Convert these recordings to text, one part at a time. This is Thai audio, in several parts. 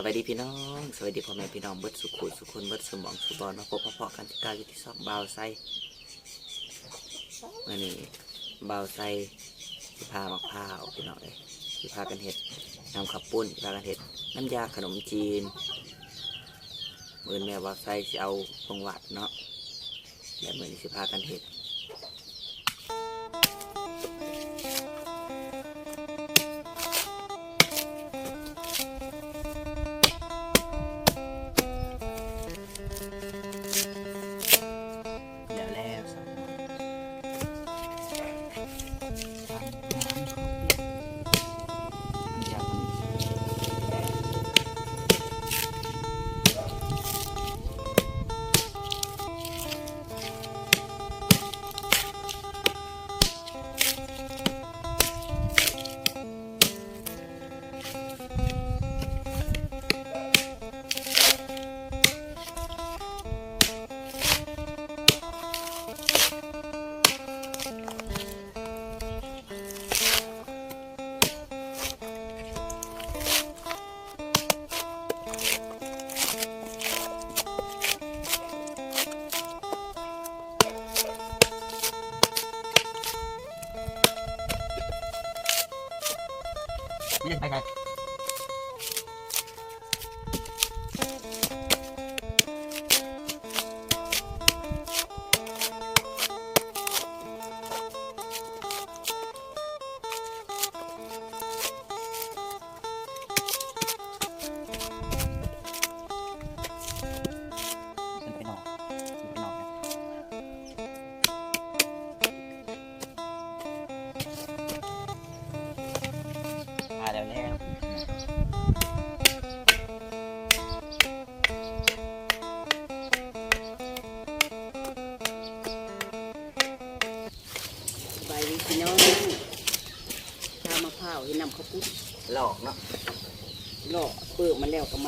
สวัสดีพี่น้องสวัสดีพ่อแม่พี่น้องเบิดสุขุสุคนเบิดสมองสุบอลมาพบพ่อๆกันที่กาอยู่ที่ซอกบาวไซมื่อนี้บาวไซสิพามะพร้าวพี่น้องเลยสิพากันเห็ดน้ำขับปุ้นสิพากันเห็ดน้ำยาขนมจีนมื่อแม่บาวไซสิเอาปงหวัดเนาะและมือนี้สิพากันเห็ด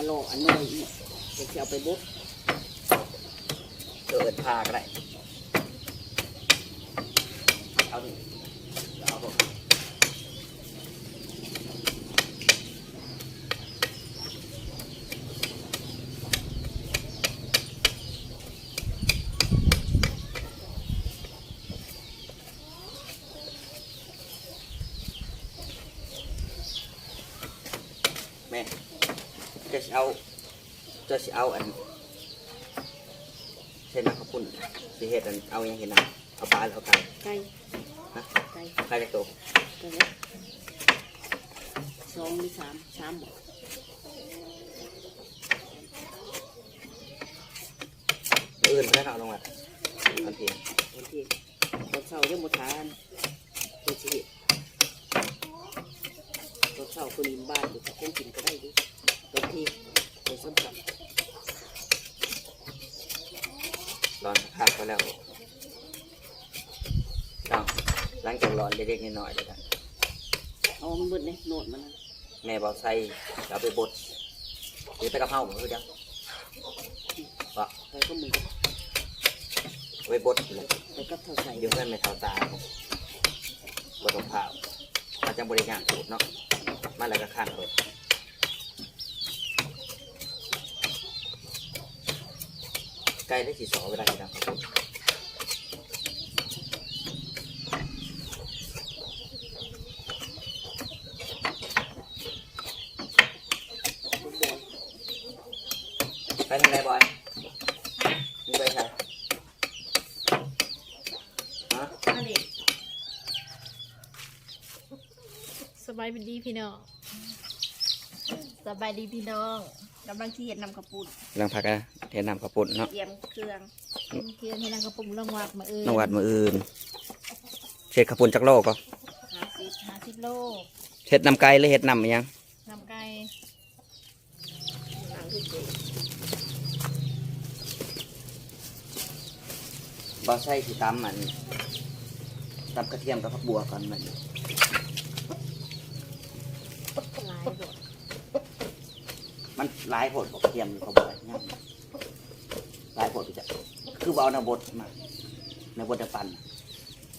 มันแล้วก็มาลออันน้อยอีกเดี๋ยวจะเอาไปบดเกิดพาก็ได้เอาดิเอาบอกแม่ จะสิเอาจะสิเอาอันเส้นน้ำข้าวปุ้นสิเฮ็ดอันเอาอย่างเห็นนะเอาปลาหรือเอาไก่ไก่ฮะไก่ไก่จะโตวไก่แล้วสองหรือสามสามหมดมื้ออื่นไม่ได้เอาลงมาทันทีโอเคตอนเช้ายังบ่ทานตัวชีวิตตอนเช้าคนอินบ้านเดี๋ยวจะคงกินก็ได้ดิบางทีตัวสำคัญร้อนพักก็แล้วต้องหลังจากร้อนเล็กๆน้อยๆเลยกันเอามันเบิดเลยโนดมันนะแม่บอกใส่เอาไปบดหรือไปกระเพราผมคือเดียวก็ไปก็มือเอาไปบดเลยไปก็เท่าใส่เดี๋ยวเพื่อนไม่เท่าตาบดกระเพราอาจจะบริการสูตรเนาะมาแล้วก็ขั้นเลย ใกล้ได้สีสอเวลาที่ทำข้าวปุ้นบ่อยไปทางไหนบอยมึงไปใช่ฮะอันนี้สบายดีพี่น้องสบายดีพี่น้อง กำลังที่เห็นนำกระปุนกำลังพักนะเทน้ำข้าวปุ้นเนาะเตรียมเครื่องเทียนให้นางกระปุนรางวัดมาเอิญนวัดมืออื่นเช็ดข้าวปุ้นจากโลกก็หาสิบหาสิบโลเช็ดน้ำไก่หรือเฮ็ดน้ำอิหยังนำไก่ทางที่เจ็ดบ่ใช่สิตำมันตำกระเทียมกับผักบัวก่อนมัน หลายบท มันหลายโผดบอกกระเทียมกับผักบัวเนี่ยหลายโผดที่จะคือว่าเอาในบดมาในบดจะปั่น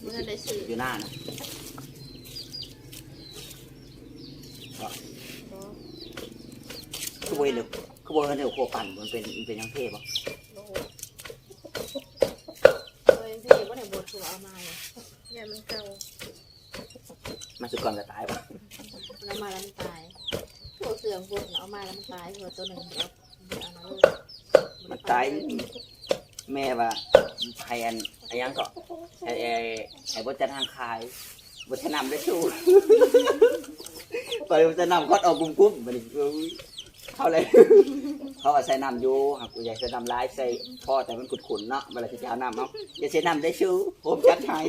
เมื่อได้สื่ออยู่หน้านะก็บ่คือบ่เห็นเดี๋ยวเขาบอกว่าเดี๋ยวโคปั่นมันเป็นมันเป็นยังเทพบ่โอ้โหเฮ้ยพี่ว่าไหนบทถูกเอามาเนี่ยเนี่ยมันเก่ามาสุดก่อนจะตายบ่มันเอามาแล้วมันตาย พวกเสื่อมพวกเอามาแล้วมันตายหัวตัวหนึ่งเดี๋ยวเอามาเลยมันตายแม่ว่าใครอันไอ้ยังก็ไอ้ไอ้ไอ้บดจะทางคายบดจะนำได้ชูไปบดจะนำก็ออกกุ้มกุ้มๆบันเอ้ยเขาเลยเขาว่าใส่น้ำอยู่หากกูอยากใส่น้ำลายใส่พ่อแต่มันขุดขุนเนาะเวลาที่จะเอาน้ำเอาอย่าใส่น้ำได้ชูผมจัดให้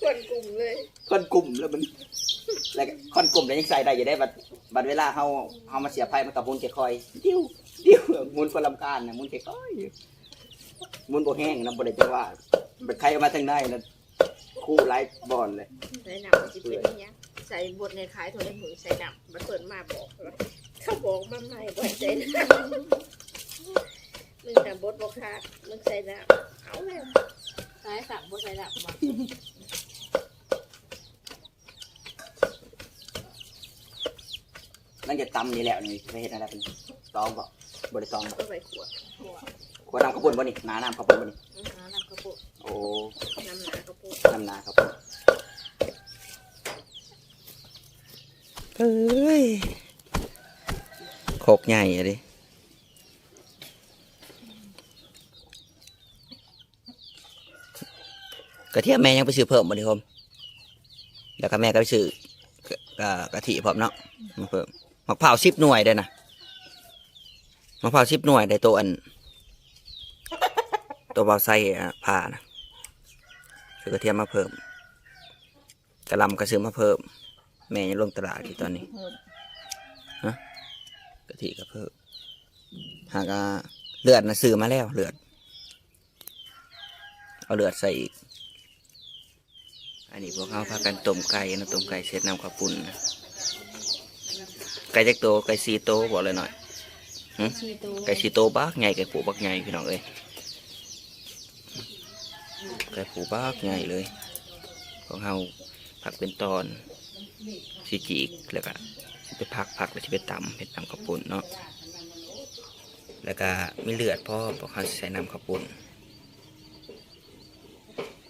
คนกลุ่มเลยคนกลุ่มแล้วมัน แล้วก็คนกลุ่มแล้วยังใส่ได้อยู่ได้บัดบัดเวลาเฮาเฮามาเสียไฟมันกับมุนแค่คอยดิ้วดิ้วมุนคนลำการนะมุนแค่คอยมุนบ่แห้งนะบ่ได้จังว่าบัดใครเอามาทางในนะคู่ไลฟ์บอลเลยใส่หนังจิเป็นอย่างเงี้ยใส่บทในขายโทรเล่นหมูใส่หนังมันเปิดมาบอกว่าเขาบอกมาใหม่บ่ให้ใส่หนังมึงแต่บทบอกค่ะมึงใส่หนังเอาแล้วใส่สั่งบทใส่หนังมา นั่นจะตำนี่แหละนี่ไปเฮ็ดอะไรเป็นตองบ่บ่ได้ตองบ่ก็ใส่ขวดขวดขวดน้ำข้าวปุ้นบ่นี่หนาน้ำข้าวปุ้นบ่นี่น้ำน้ำกระปุกโอ้น้ำหนากระปุกน้ำนาข้าวปุ้นเอ้ยโคกใหญ่อะดิกระเทียมแม่ยังไปซื้อเพิ่มบ่ดิครับแล้วก็แม่ก็ไปซื้อกะกะกะทิพร้อมเนาะมาเพิ่ม มะพร้าวสิบหน่วยได้นะมะพร้าวสิบหน่วยได้ตัวอัน ตัวเบาไส้อะผ่านะซื้อกระเทียมมาเพิ่มกระลำก็ซื้อมาเพิ่ม แม่ยังลงตลาดที่ตอนนี้กะทิก็เพิ่มหากเลือดนะซื้อมาแล้วเลือด เอาเลือดใส่อีก อันนี้พวกเขาพากันต้มไก่นะต้มไก่เสร็จน้ำข้าวปุ้นนะ ไก่จักโตไก่สีโตบอกเลยหน่อยชีตูไก่สีโตบักใหญ่ไก่ผูบักใหญ่พี่น้องเอ้ยไก่ผูบักใหญ่เลย ของเขาผักเป็นตอนสีจีกแล้วก็สิไปพักพักแล้วสิไปตำเป็นตำข้าวปุ้นเนาะแล้วก็มีเลือดพ่อพวกเขาสิใส่น้ำข้าวปุ้น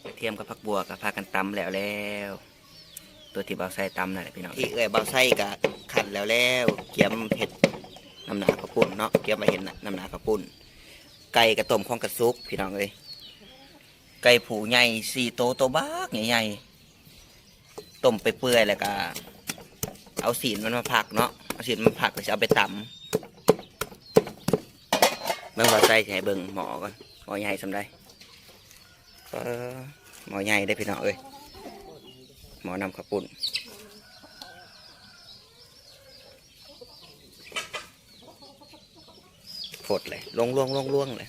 กระเทียมกับผักบัวกับพากันตำแล้วแล้ว ตัวที่เบาไส้ตำนั่นแหละพี่น้องที่เอ้ยเบาไส้กับขัดแล้วแล้วเกียมเห็ดน้ำหนาข้าวปุ้นเนาะเกี่ยวมาเห็นน่ะน้ำหนาข้าวปุ้นไก่กระต้มของกระซุกพี่น้องเอ้ยไก่ผูใหญ่สี่โตโตวบักใหญ่ๆต้มไปเปื่อยแล้วก็เอาสีนมันมาผักเนาะเอาสีนมันมาผักแล้วจะเอาไปตำเบิ่งว่าใส่ใส่เบิ่งหมอก่อนหมอใหญ่สำได้หมอใหญ่ได้พี่น้องเอ้ย หมอนำข้าวปุ้นฝดเลยลงล่วงล่วงล่วงเลย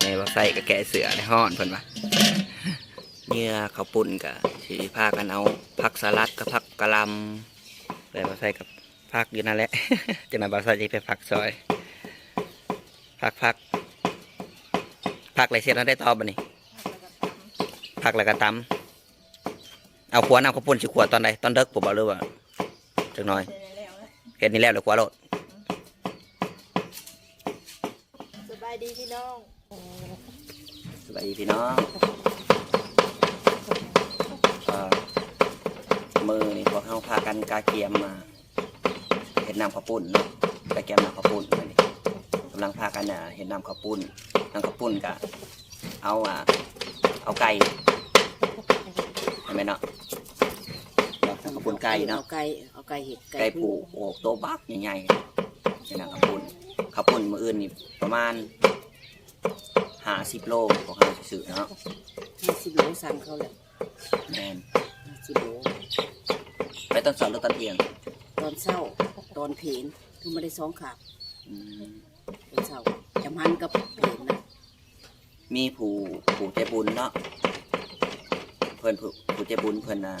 ในว่าใส่กับแกะเสือในห้อนเพิ่นมาเนี่ยเขาวปุ่นกับสีพากันเอาผักสลัดกับผักกะลำเลยว่าใส่กับผักอยู่นั่นแหละจะนำบาใส่ไปผักซอยผักผัก ผักอะไรเสร็จแล้วได้ตอบบันนี้ผักแล้วก็ตำเอาขวดเอาข้าวปุ่นสิขวดตอนใดตอนเด็กผมบอกเลยว่าจังหน่อยเสร็จแล้วนะเห็นนี่แล้วเดี๋ยวขวาโลดสบายดีพี่น้องสวัสดีพี่น้องเอ่อมือนี่พวกเขาพากันกาเกียมมาเห็ดน้ำข้าวปุ้นเนาะกาเกียมน้ำข้าวปุ้นมานี่กำลังพากันอะเห็ดน้ำข้าวปุ้น น้ำข้าวปุ้นกะเอาอะเอาไก่เห็นไหมเนาะเนาะน้ำข้าวปุ้นไก่เนาะเอาไก่เอาไก่เห็ดไก่ผูโอ้โตบักใหญ่ๆเป็นน้ำข้าวปุ้นข้าวปุ้นมืออื่นนี่ประมาณห้าสิบโลพวกเขาสิซื้อเนาะห้าสิบโลสั่งเขาแหละแมนห้าสิบโลไปตอนสอนหรือตอนเที่ยง ตอนเช้าตอนเพลนคือไม่ได้สองขาบอืมตอนเช้าจำหันกับเพลนนะ มีผู้ผู้ใจบุญเนาะเพื่อนผู้ผู้ใจบุญเพื่อนอะ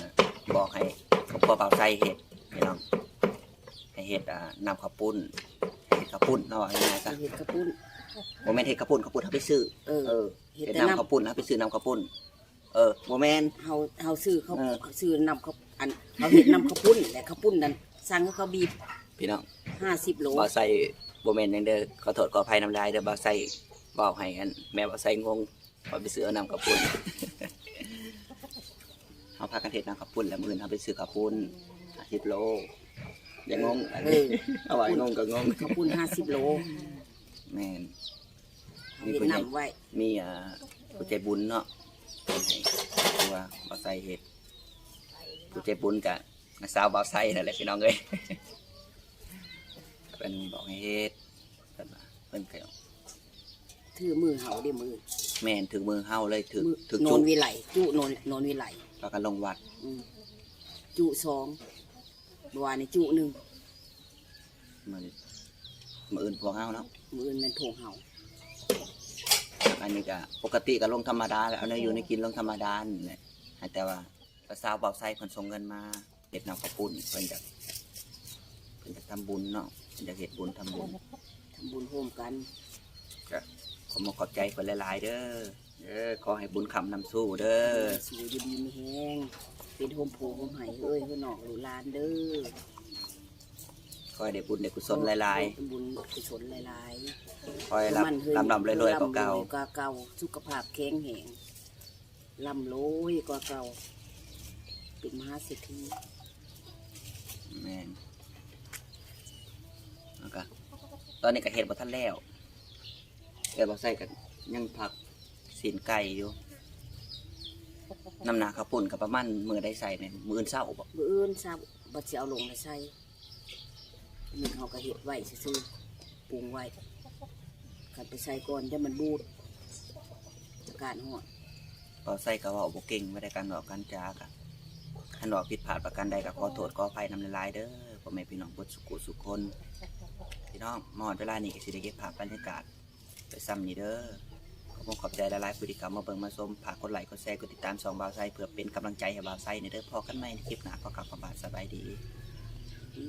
บอกให้เขาพ่อเป่าใส่เห็ดให้น้องให้เห็ดอ่านำข้าวปุ้นให้เห็ดข้าวปุ้นเนาะว่าง่ายๆซะเห็ดกระปุ้น โมเมนเห็ดข้าวปุ้นข้าวปุ้นเขาไปซื้อเออ เออเห็ดเห็ดแต่นำน้ำข้าวปุ้นเขาไปซื้อนำข้าวปุ้น เออโมแมน เฮาเฮาซื้อเขาเออซื้อนำเขาอันเขาเห็นนำข้าวปุ้นแต่ข้าวปุ้นนั้นสั่งให้เขาบีบพี่น้อง50โลบ่าวใส่โมแมนยังเด้อขอโทษขออภัยน้ำลายเด้อบ่าวใส่ บอกให้อันแม่บ่าวใส่งงพอไปซื้อเอาน้ำกระปุ้นเขาพากันเฮ็ดน้ำกระปุ้นแล้วมื้ออื่นเขาไปซื้อกระปุ้น50โลอย่างงงอันเอนี้อเอาไว้งงก็งงข้าวปุ้น50โลแม่นเฮ็ดนำไว้มีอ่าผู้ใจบุญเนาะให้ตัวบ่าวใส่เฮ็ดผู้ใจบุญกับนักสาวบ่าวใส่นั่นแหละพี่น้องเอ้ยเป็นบอกให้เฮ็ดเพิ่นว่าเพิ่นก็ ถือมือเฮาเด้มือแม่นถึงมือเฮาเลยถึงมือถึงโนจุนดวิไลจุโนนโนนวิไลแล้วก็ลงวัดอืมจุสองเมื่อวานนี้จุหนึ่งมือมืออื่นพวกเฮาเนาะมืออื่นแมันโถงเฮาอันนี้ก็ปกติก็ลงธรรมดาแหล้วเอาเนื้ออยู่ในกินลงธรรมดานี่แหละแต่ว่าภาษาวเบาไส้เพิ่นส่งเงินมาเฮ็ดน้ำข้าวปุ้นเพิ่นจะเพิ่นจะทำบุญเนาะเพิ่นจะเฮ็ดบุญทำบุญ ทำบุญร่วมกันก็ ขอมขอบใจเพิ่นหลายๆเด้อเด้อขอให้บุญคำนำสู้เด้อสู่อยู่ดีมีแห้งเป็นโฮมโพโฮมไห้เอ้ยเพื่อนอกหลูกหลานเด้อขอให้ได้บุญได้กุศลหลายเป็นบุญกุศลหลายๆขอให้ๆรับมันเฮ้ยลำลำรวยๆกว่าเก่าร่ำรวยกว่าเก่าสุขภาพแข็งแรงลำรวยกว่าเก่าเป็นมหาเศรษฐีแม่นแล้วก็ตอนนี้ก็เฮ็ดบ่ทันแล้ว แต่บ่ใส่กันยังผักสีนไก่อยู่น้ำหนักข้าวปุ้นก็ประมาณมือได้ใส่เนี่ยมืออนเศร้าบ่มื้ออื่นทราบบัดสิเอาลงแล้วใส่นี่เขาก็เฮ็ดไว้ซื่อๆปรุงไว้คันไปใส่ก่อนจะมันบูดอากาศร้อนบ่ใส่ก็เว่าบ่เก่งไม่ได้การบอกการจากะคันว่าผิดพลาดประการใดก็ขอโทษขออภัยนำหลายๆเด้อพ่อแม่พี่น้องเบ่สุขุสุขคนพี่น้องมอดเวลานี้ก็สิได้เก็บภาพบรรยากาศ ไปซ้ำนี่เด้อขอบคุณขอบใจหลายๆพฤติกรรมมาเบิ่งมาชมฝากกดไลค์กดแชร์กดติดตามสองบาวไซเพื่อเป็นกำลังใจให้บาวไซในเด้อพอกันใหม่ในคลิปหน้าพอกลับมาบาวสบายดีอื